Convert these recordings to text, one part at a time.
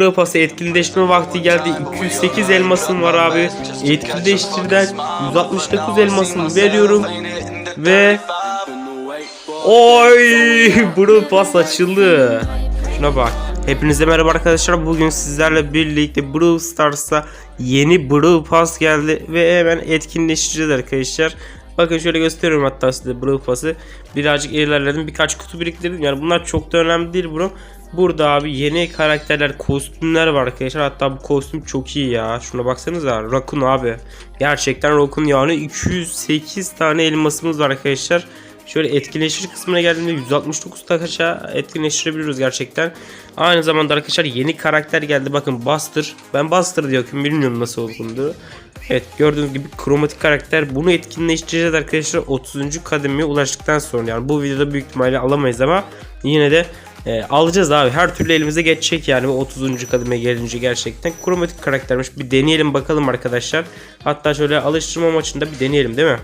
Brawl Pass'ı etkinleştirme vakti geldi. 208 elmasım var abi. Etkinleştirden 169 elmasını veriyorum. Ve Oy! Brawl Pass açıldı. Şuna bak. Hepinize merhaba arkadaşlar. Bugün sizlerle birlikte Brawl Stars'a yeni Brawl Pass geldi ve hemen etkinleştireceğiz arkadaşlar. Bakın şöyle gösteriyorum hatta size Brawl Pass'ı. Birazcık ilerledim. Birkaç kutu biriktirdim. Yani bunlar çok da önemli değil bro. Burada abi yeni karakterler, kostümler var arkadaşlar. Hatta bu kostüm çok iyi ya. Şuna baksanıza. Rakun abi. Gerçekten Rakun yani 208 tane elmasımız var arkadaşlar. Şöyle etkinleştirici kısmına geldiğimde 169 takaşa etkinleştirebiliyoruz gerçekten. Aynı zamanda arkadaşlar yeni karakter geldi. Bakın Buster. Ben Buster diye okuyorum. Bilmiyorum nasıl okunduğu. Evet gördüğünüz gibi kromatik karakter. Bunu etkinleştireceğiz arkadaşlar 30. kademeye ulaştıktan sonra. Yani bu videoda büyük ihtimalle alamayız ama yine de e, alacağız abi. Her türlü elimize geçecek yani bu 30. kademe gelince gerçekten. Kromatik karaktermiş. Bir deneyelim bakalım arkadaşlar. Hatta şöyle alıştırma maçında bir deneyelim değil mi?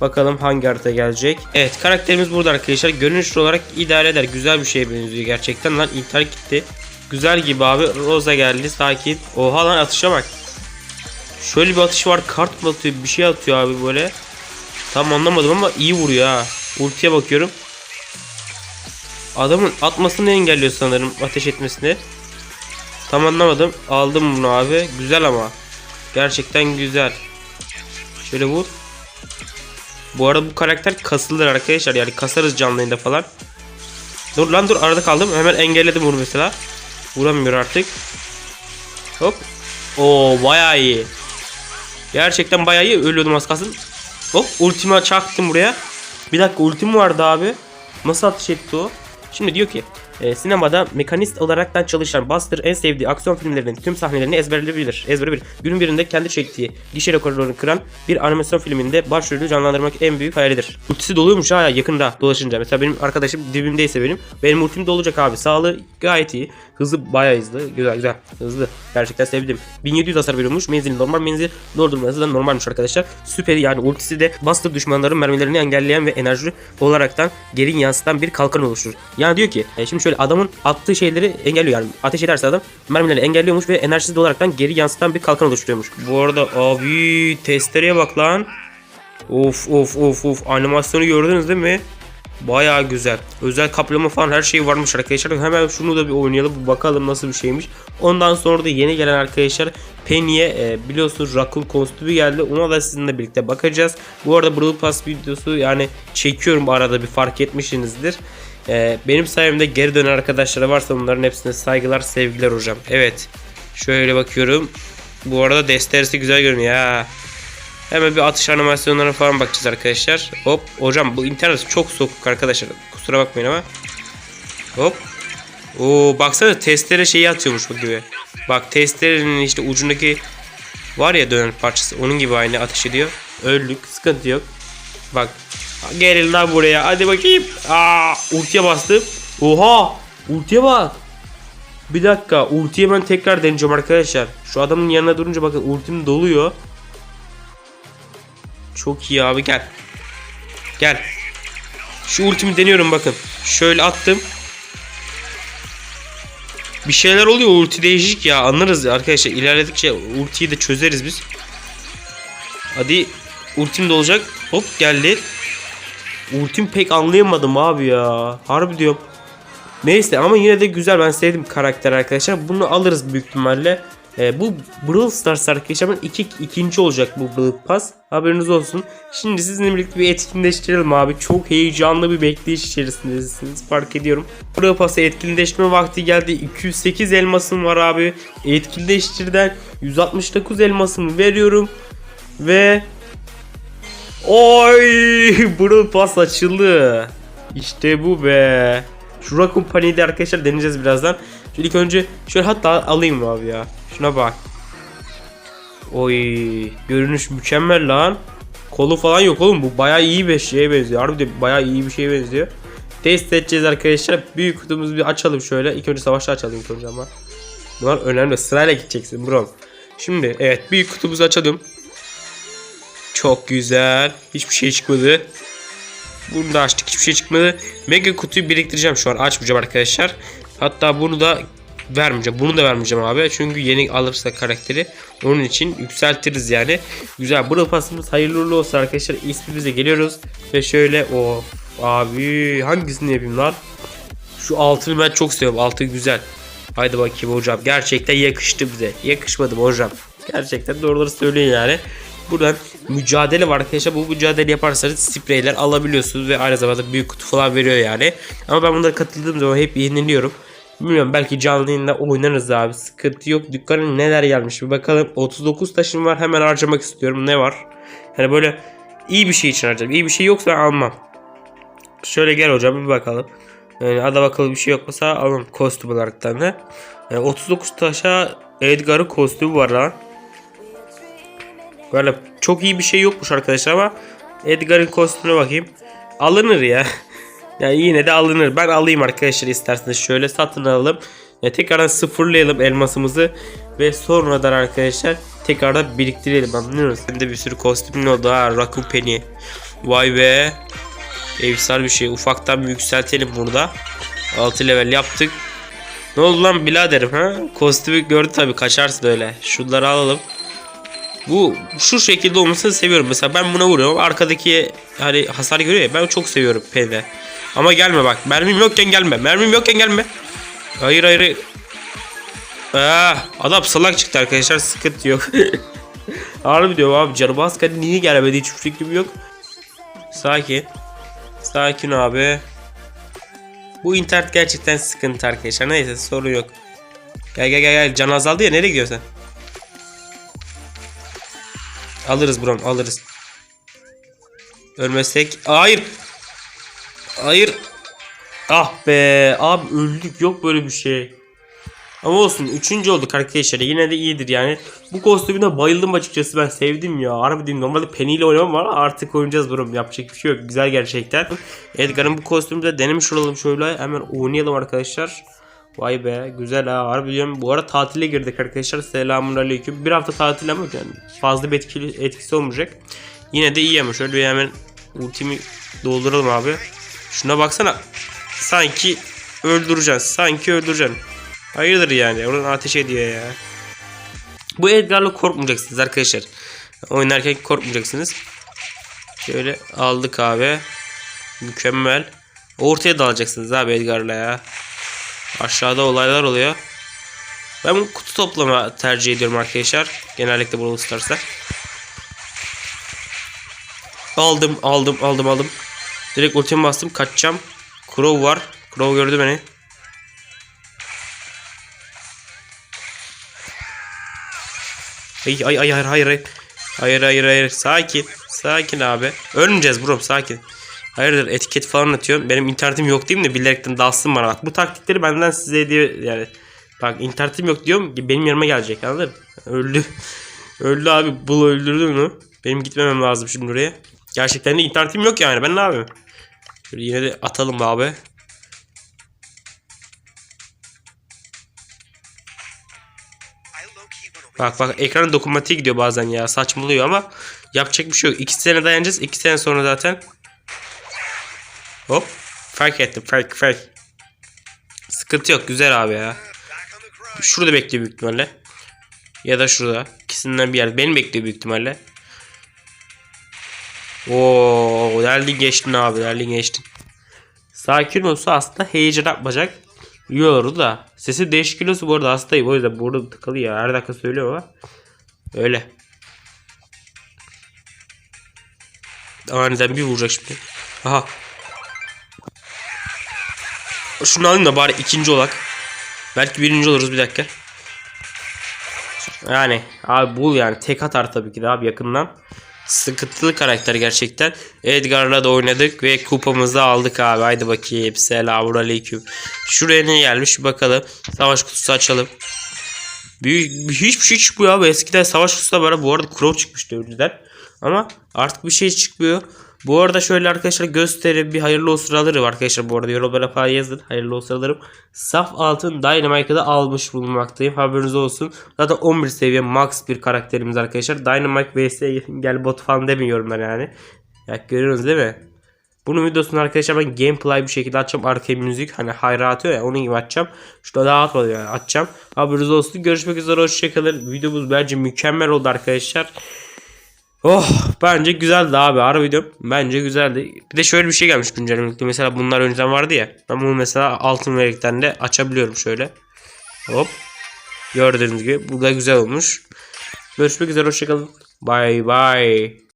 Bakalım hangi harita gelecek. Evet karakterimiz burada arkadaşlar. Görünüş olarak idare eder. Güzel bir şeye benziyor gerçekten. Lan internet gitti. Güzel gibi abi. Rosa geldi. Sakin. Oha lan atışa bak. Şöyle bir atış var. Kart mı atıyor? Bir şey atıyor abi böyle. Tam anlamadım ama iyi vuruyor ha. Ultiye bakıyorum. Adamın atmasını engelliyor sanırım ateş etmesini. Tam anlamadım. Aldım bunu abi. Güzel ama. Gerçekten güzel. Şöyle vur. Bu arada bu karakter kasılır arkadaşlar. Yani kasarız canlı yayında falan. Dur lan dur arada kaldım. Hemen engelledim bunu mesela. Vuramıyor artık. Hop. Oo bayağı iyi. Gerçekten bayağı iyi. Ölüyordum az kalsın. Hop ultima çaktım buraya. Bir dakika ultim vardı abi. Nasıl atış etti o? Şimdi diyor ki e, sinemada mekanist olaraktan çalışan Buster en sevdiği aksiyon filmlerinin tüm sahnelerini ezberleyebilir. Ezbere. Günün birinde kendi çektiği gişe rekorlarını kıran bir animasyon filminde başrolü canlandırmak en büyük hayalidir. Ultisi doluyormuş ha yakında dolaşınca. Mesela benim arkadaşım dibimdeyse benim. Benim ultim dolacak abi. Sağlığı gayet iyi. Hızı bayağı hızlı. Güzel güzel. Hızlı. Gerçekten sevdim. 1700 hasar veriyormuş. Menzili normal. Menzili doldurması da normalmiş arkadaşlar. Süper yani ultisi de Buster düşmanların mermilerini engelleyen ve enerji olaraktan geri yansıtan bir kalkan oluşturur. Yani diyor ki e, şimdi şöyle adamın attığı şeyleri engelliyor yani ateş ederse adam mermileri engelliyormuş ve enerjisiz olaraktan geri yansıtan bir kalkan oluşturuyormuş. Bu arada abi testereye bak lan. Of of of of animasyonu gördünüz değil mi? Baya güzel. Özel kaplama falan her şey varmış arkadaşlar. Hemen şunu da bir oynayalım. Bakalım nasıl bir şeymiş. Ondan sonra da yeni gelen arkadaşlar Penny'e e, biliyorsunuz Rakul kostümü geldi. Ona da sizinle birlikte bakacağız. Bu arada Brawl Pass videosu yani çekiyorum arada bir fark etmişsinizdir. E, benim sayemde geri dönen arkadaşlara varsa onların hepsine saygılar sevgiler hocam. Evet. Şöyle bakıyorum. Bu arada desteresi güzel görünüyor ha. Hemen bir atış animasyonlarına falan bakacağız arkadaşlar. Hop hocam bu internet çok soğuk arkadaşlar. Kusura bakmayın ama. Hop. Oo baksana testere şeyi atıyormuş bu gibi. Bak testerenin işte ucundaki var ya dönen parçası onun gibi aynı ateş ediyor. Öldük sıkıntı yok. Bak. Gelin lan buraya hadi bakayım. Aa ultiye bastım. Oha ultiye bak. Bir dakika ultiye ben tekrar deneyeceğim arkadaşlar. Şu adamın yanına durunca bakın ultim doluyor. Çok iyi abi gel. Gel. Şu ultimi deniyorum bakın. Şöyle attım. Bir şeyler oluyor ulti değişik ya anlarız arkadaşlar ilerledikçe ultiyi de çözeriz biz. Hadi ultim de olacak. Hop geldi. Ultim pek anlayamadım abi ya. Harbi diyorum. Neyse ama yine de güzel ben sevdim karakter arkadaşlar. Bunu alırız büyük ihtimalle. Ee, bu Brawl Stars arkadaşlar iki, ikinci olacak bu Brawl Pass. Haberiniz olsun. Şimdi sizinle birlikte bir etkinleştirelim abi. Çok heyecanlı bir bekleyiş içerisindesiniz. Fark ediyorum. Brawl Pass'a etkinleştirme vakti geldi. 208 elmasım var abi. Etkinleştirden 169 elmasımı veriyorum. Ve Oy! Brawl Pass açıldı. İşte bu be. Şu Raccoon Pani'yi de arkadaşlar deneyeceğiz birazdan. Şimdi ilk önce şöyle hatta alayım abi ya. Şuna bak. Oy görünüş mükemmel lan. Kolu falan yok oğlum bu bayağı iyi bir şeye benziyor. Harbiden bayağı iyi bir şeye benziyor. Test edeceğiz arkadaşlar. Büyük kutumuzu bir açalım şöyle. İlk önce savaşta açalım ilk önce ama. Bunlar önemli. Sırayla gideceksin bro. Şimdi evet büyük kutumuzu açalım. Çok güzel. Hiçbir şey çıkmadı. Bunu da açtık hiçbir şey çıkmadı. Mega kutuyu biriktireceğim şu an açmayacağım arkadaşlar. Hatta bunu da vermeyeceğim. Bunu da vermeyeceğim abi. Çünkü yeni alırsa karakteri onun için yükseltiriz yani. Güzel. Brawl Pass'ımız hayırlı uğurlu olsun arkadaşlar. İsmimize geliyoruz. Ve şöyle o abi hangisini yapayım lan? Şu altını ben çok seviyorum. Altı güzel. Haydi bakayım hocam. Gerçekten yakıştı bize. Yakışmadı mı hocam? Gerçekten doğruları söyleyin yani. Buradan mücadele var arkadaşlar. Bu mücadele yaparsanız spreyler alabiliyorsunuz ve aynı zamanda büyük kutu falan veriyor yani. Ama ben bunlara katıldığım zaman hep yeniliyorum. Bilmiyorum belki canlı yayında oynarız abi. Sıkıntı yok. Dükkanın neler gelmiş bir bakalım. 39 taşım var. Hemen harcamak istiyorum. Ne var? Yani böyle iyi bir şey için harcayacağım. İyi bir şey yoksa almam. Şöyle gel hocam bir bakalım. Yani ada bakalım bir şey yok mesela alalım kostüm olaraktan da. Yani 39 taşa Edgar'ın kostümü var lan. Böyle çok iyi bir şey yokmuş arkadaşlar ama Edgar'ın kostümüne bakayım. Alınır ya. Yani yine de alınır. Ben alayım arkadaşlar isterseniz şöyle satın alalım. Ya tekrardan sıfırlayalım elmasımızı ve sonradan arkadaşlar tekrardan biriktirelim anlıyorsunuz. Hem de bir sürü kostümün oldu ha. Raccoon Penny. Vay be. Efsane bir şey. Ufaktan bir yükseltelim burada. 6 level yaptık. Ne oldu lan biraderim ha? Kostümü gördü tabi kaçarsın öyle. Şunları alalım. Bu şu şekilde olmasını seviyorum. Mesela ben buna vuruyorum. Arkadaki hani hasar görüyor ya. Ben çok seviyorum P'de. Ama gelme bak. Mermim yokken gelme. Mermim yokken gelme. Hayır hayır. hayır. Ah, adam salak çıktı arkadaşlar. Sıkıntı yok. Harbi diyorum abi. Askeri niye gelmedi? Hiç fikrim yok. Sakin. Sakin abi. Bu internet gerçekten sıkıntı arkadaşlar. Neyse sorun yok. Gel gel gel gel. Can azaldı ya. Nereye gidiyorsun? Alırız brom alırız. Ölmezsek. Hayır. Hayır. Ah be. Abi öldük. Yok böyle bir şey. Ama olsun. Üçüncü olduk arkadaşlar. Yine de iyidir yani. Bu kostümüne bayıldım açıkçası. Ben sevdim ya. Harbi diyeyim. Normalde Penny ile oynamam var. Artık oynayacağız brom. Yapacak bir şey yok. Güzel gerçekten. Edgar'ın bu kostümü de denemiş olalım şöyle. Hemen oynayalım arkadaşlar. Vay be güzel ha harbi diyorum. Bu ara tatile girdik arkadaşlar. Selamun aleyküm. Bir hafta tatil ama yani fazla bir etkili, etkisi olmayacak. Yine de iyi ama şöyle bir hemen ultimi dolduralım abi. Şuna baksana. Sanki öldüreceksin. Sanki öldüreceksin. Hayırdır yani. Oradan ateş ediyor ya. Bu Edgar'la korkmayacaksınız arkadaşlar. Oynarken korkmayacaksınız. Şöyle aldık abi. Mükemmel. Ortaya dalacaksınız abi Edgar'la ya. Aşağıda olaylar oluyor. Ben bu kutu toplama tercih ediyorum arkadaşlar. Genellikle Brawl Stars'ta. Aldım aldım aldım aldım. Direkt ultimi bastım kaçacağım. Crow var. Crow gördü beni. Ay ay ay hayır hayır hayır. Hayır hayır hayır. Sakin. Sakin abi. Ölmeyeceğiz bro sakin. Hayırdır etiket falan atıyorsun. Benim internetim yok diyeyim de bilerekten dalsın bana. Bak bu taktikleri benden size ediyor yani. Bak internetim yok diyorum benim yanıma gelecek anladın mı? Öldü. Öldü abi. Bul öldürdü onu. Benim gitmemem lazım şimdi oraya. Gerçekten de internetim yok yani. Ben ne yapayım? Şöyle yine de atalım abi. Bak bak ekran dokunmatiğe gidiyor bazen ya. Saçmalıyor ama yapacak bir şey yok. 2 sene dayanacağız. 2 sene sonra zaten Hop. Fark ettim. Fark fark. Sıkıntı yok. Güzel abi ya. Şurada bekliyor büyük ihtimalle. Ya da şurada. İkisinden bir yer. Beni bekliyor büyük ihtimalle. Oo, derdin geçtin abi. Derdin geçtin. Sakin olsa aslında heyecan yapmayacak. İyi olurdu da. Sesi değişik kilosu bu arada hastayım. O yüzden burada tıkalı ya. Her dakika söylüyor ama. Öyle. Aniden bir vuracak şimdi. Aha. Şunu alayım da bari ikinci olak. Belki birinci oluruz bir dakika. Yani abi bul yani tek atar tabii ki de abi yakından. Sıkıntılı karakter gerçekten. Edgar'la da oynadık ve kupamızı aldık abi. Haydi bakayım. Selamun aleyküm. Şuraya ne gelmiş bakalım. Savaş kutusu açalım. Büyük, hiçbir şey çıkmıyor abi. Eskiden savaş kutusunda böyle bu arada Crow çıkmıştı önceden. Ama artık bir şey çıkmıyor. Bu arada şöyle arkadaşlar göstereyim bir hayırlı olsun alırım arkadaşlar bu arada yorumlara falan yazın hayırlı olsun alırım. Saf altın Dynamite'ı almış bulunmaktayım haberiniz olsun. Zaten 11 seviye max bir karakterimiz arkadaşlar. Dynamite vs gel bot falan demiyorum ben yani. Ya görüyorsunuz değil mi? Bunun videosunu arkadaşlar ben gameplay bir şekilde açacağım. Arkaya müzik hani hayra atıyor ya onun gibi açacağım. Şurada daha atmadı yani açacağım. Haberiniz olsun. Görüşmek üzere. Hoşçakalın. Videomuz bence mükemmel oldu arkadaşlar. Oh bence güzeldi abi ara videom. Bence güzeldi. Bir de şöyle bir şey gelmiş güncellemelikte. Mesela bunlar önceden vardı ya. Ben bunu mesela altın verekten de açabiliyorum şöyle. Hop. Gördüğünüz gibi bu da güzel olmuş. Görüşmek üzere hoşçakalın. Bye bye.